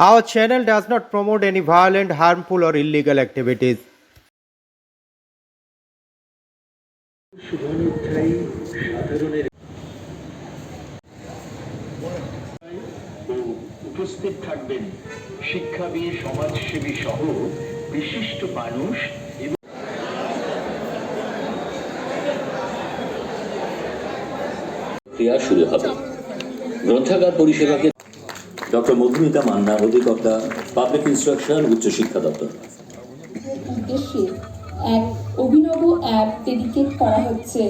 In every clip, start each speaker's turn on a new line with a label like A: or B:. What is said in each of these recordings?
A: Our channel does not promote any violent, harmful, or illegal activities.
B: উপস্থিত থাকবেন শিক্ষাবিদ সমাজসেবী সহ বিশিষ্ট মানুষ এবং
C: ক্রিয়া শুরু হবে গ্রন্থাগার পরিষেবাকে ডক্টর মধুমিতা মান্না, অধিকর্তা পাবলিক ইনস্ট্রাকশন উচ্চশিক্ষা দপ্তর।
D: উদ্দেশ্যে এক অভিনব অ্যাপ ডেডিকেট করা হচ্ছে।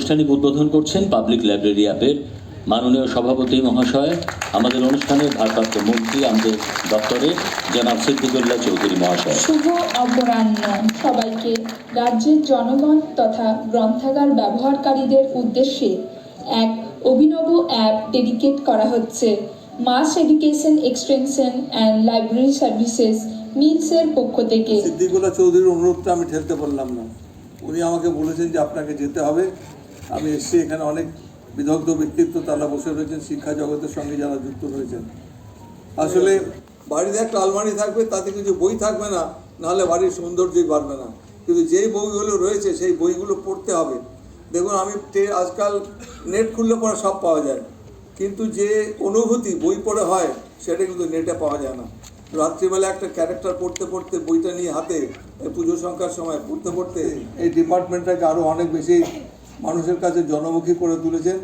C: আনুষ্ঠানিক উদ্বোধন করছেন পাবলিক লাইব্রেরি অ্যাপের মাননীয় সভাপতি মহাশয় আমাদের অনুষ্ঠানের ভারপ্রাপ্ত মন্ত্রী আমাদের দপ্তরের জনাব সিদ্দিকুল্লাহ চৌধুরী মহাশয়।
D: শুভ অপরাহ্ন। সবাইকে রাজ্যের জনগণ তথা গ্রন্থাগার ব্যবহারকারীদের উদ্দেশ্যে এক অভিনব অ্যাপ ডেডিকেট করা হচ্ছে। Mass education extension and library services মিলসের পক্ষ থেকে।
E: সিদ্দিকুল্লাহ চৌধুরীর অনুরোধটা আমি ঠেলতে পারলাম না। উনি আমাকে বলেছেন যে আপনাকে যেতে হবে। আমি এসছি, এখানে অনেক বিদগ্ধ ব্যক্তিত্ব তারা বসে রয়েছেন, শিক্ষা জগতের সঙ্গে যারা যুক্ত রয়েছেন। আসলে বাড়িতে একটা আলমারি থাকবে, তাতে কিছু বই থাকবে না, নাহলে বাড়ির সৌন্দর্যই বাড়বে না। কিন্তু যেই বইগুলো রয়েছে, সেই বইগুলো পড়তে হবে। দেখুন, আমি আজকাল নেট খুললে পরে সব পাওয়া যায়। কিন্তু যে অনুভূতি বই পড়ে হয়, সেটা কিন্তু নেটে পাওয়া যায় না। রাত্রিবেলা একটা ক্যারেক্টার পড়তে পড়তে বইটা নিয়ে হাতে পুজো সংখ্যার সময় পড়তে পড়তে এই ডিপার্টমেন্টটাকে আরও অনেক বেশি মানুষের কাছে জনমুখী করে তুলেছেন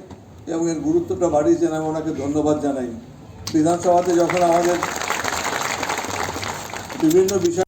E: এবং এর গুরুত্বটা বাড়িয়েছেন, আমি ওনাকে ধন্যবাদ জানাই। বিধানসভাতে যখন আমাদের বিভিন্ন বিষয়